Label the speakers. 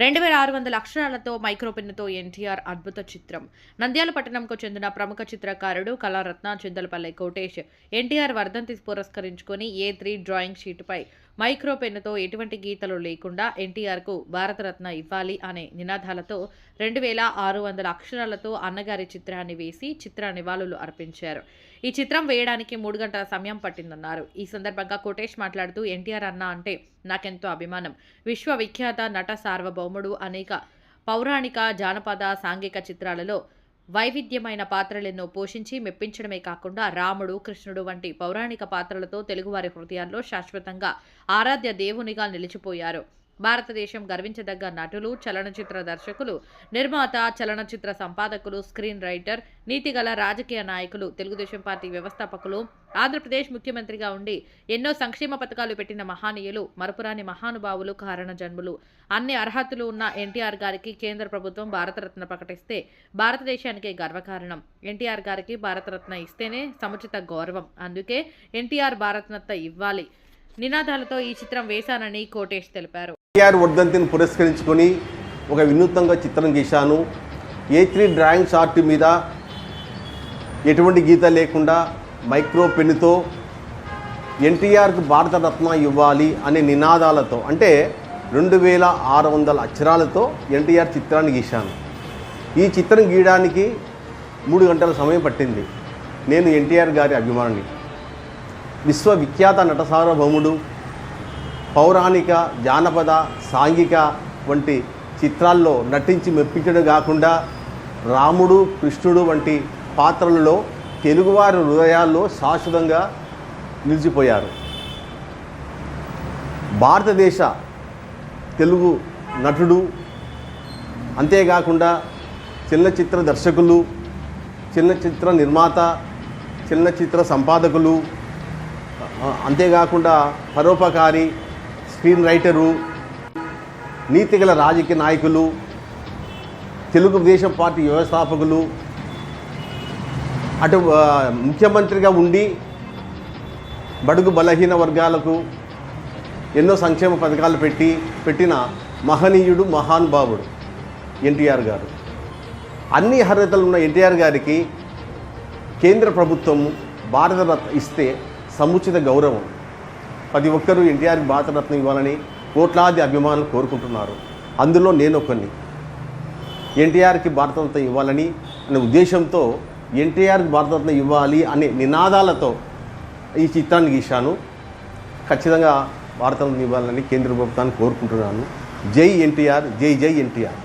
Speaker 1: రెండు వేల ఆరు వందల అక్షరాలతో మైక్రోపెన్నుతో ఎన్టీఆర్ అద్భుత చిత్రం. నంద్యాల పట్టణంకు చెందిన ప్రముఖ చిత్రకారుడు కళారత్న చిందలపల్లి కోటేష్ ఎన్టీఆర్ వర్ధంతి పురస్కరించుకొని ఏ త్రీ డ్రాయింగ్ షీట్పై మైక్రో పెన్నుతో ఎటువంటి గీతలు లేకుండా ఎన్టీఆర్కు భారతరత్న ఇవ్వాలి అనే నినాదాలతో రెండు వేల ఆరు వందల అక్షరాలతో అన్నగారి చిత్రాన్ని వేసి చిత్ర నివాళులు అర్పించారు. ఈ చిత్రం వేయడానికి మూడు గంటల సమయం పట్టిందన్నారు. ఈ సందర్భంగా కోటేష్ మాట్లాడుతూ ఎన్టీఆర్ అన్న అంటే నాకెంతో అభిమానం. విశ్వవిఖ్యాత నట సార్వభౌముడు అనేక పౌరాణిక జానపద సాంఘిక చిత్రాలలో వైవిధ్యమైన పాత్రలెన్నో పోషించి మెప్పించడమే కాకుండా రాముడు కృష్ణుడు వంటి పౌరాణిక పాత్రలతో తెలుగువారి హృదయాల్లో శాశ్వతంగా ఆరాధ్య దేవునిగా నిలిచిపోయారు. భారతదేశం గర్వించదగ్గ నటులు చలనచిత్ర దర్శకులు నిర్మాత చలనచిత్ర సంపాదకులు స్క్రీన్ రైటర్ నీతిగల రాజకీయ నాయకులు తెలుగుదేశం పార్టీ వ్యవస్థాపకులు ఆంధ్రప్రదేశ్ ముఖ్యమంత్రిగా ఉండి ఎన్నో సంక్షేమ పథకాలు పెట్టిన మహానీయులు మరపురాని మహానుభావులు కారణ జన్ములు అన్ని అర్హతలు ఉన్న ఎన్టీఆర్ గారికి కేంద్ర ప్రభుత్వం భారతరత్న ప్రకటిస్తే భారతదేశానికే గర్వకారణం. ఎన్టీఆర్ గారికి భారతరత్న ఇస్తేనే సముచిత గౌరవం. అందుకే ఎన్టీఆర్ భారతరత్న ఇవ్వాలి. నినాదాలతో ఈ చిత్రం వేశానని కోటేష్ తెలిపారు.
Speaker 2: ఎన్టీఆర్ వర్ధంతిని పురస్కరించుకొని ఒక వినూత్నంగా చిత్రం గీశాను. ఏ త్రీ డ్రాయింగ్ చార్ట్ మీద ఎటువంటి గీత లేకుండా మైక్రో పెన్నుతో ఎన్టీఆర్కు భారతరత్న ఇవ్వాలి అనే నినాదాలతో అంటే రెండు వేల ఆరు వందల అక్షరాలతో ఎన్టీఆర్ చిత్రాన్ని గీశాను. ఈ చిత్రం గీయడానికి మూడు గంటల సమయం పట్టింది. నేను ఎన్టీఆర్ గారి అభిమాని విశ్వవిఖ్యాత నట సార్వభౌముడు పౌరాణిక జానపద సాంఘిక వంటి చిత్రాల్లో నటించి మెప్పించడం కాకుండా రాముడు కృష్ణుడు వంటి పాత్రలలో తెలుగువారి హృదయాల్లో శాశ్వతంగా నిలిచిపోయారు. భారతదేశ తెలుగు నటుడు అంతేకాకుండా చలనచిత్ర దర్శకులు చలనచిత్ర నిర్మాత చలనచిత్ర సంపాదకులు అంతేకాకుండా పరోపకారి స్క్రీన్ రైటరు నీతిగల రాజకీయ నాయకులు తెలుగుదేశం పార్టీ వ్యవస్థాపకులు అటు ముఖ్యమంత్రిగా ఉండి బడుగు బలహీన వర్గాలకు ఎన్నో సంక్షేమ పథకాలు పెట్టి పెట్టిన మహనీయుడు మహానుభావుడు ఎన్టీఆర్ గారు. అన్ని అర్హతలు ఉన్న ఎన్టీఆర్ గారికి కేంద్ర ప్రభుత్వం భారతరత్న ఇస్తే సముచిత గౌరవం. ప్రతి ఒక్కరూ ఎన్టీఆర్కి భారతరత్న ఇవ్వాలని కోట్లాది అభిమానులు కోరుకుంటున్నారు. అందులో నేను ఒకరిని ఎన్టీఆర్కి భారతరత్న ఇవ్వాలని అనే ఉద్దేశంతో ఎన్టీఆర్కి భారతరత్న ఇవ్వాలి అనే నినాదాలతో ఈ చిత్రాన్ని గీశాను. ఖచ్చితంగా భారతరత్న ఇవ్వాలని కేంద్ర ప్రభుత్వాన్ని కోరుకుంటున్నాను. జై ఎన్టీఆర్ జై జై ఎన్టీఆర్.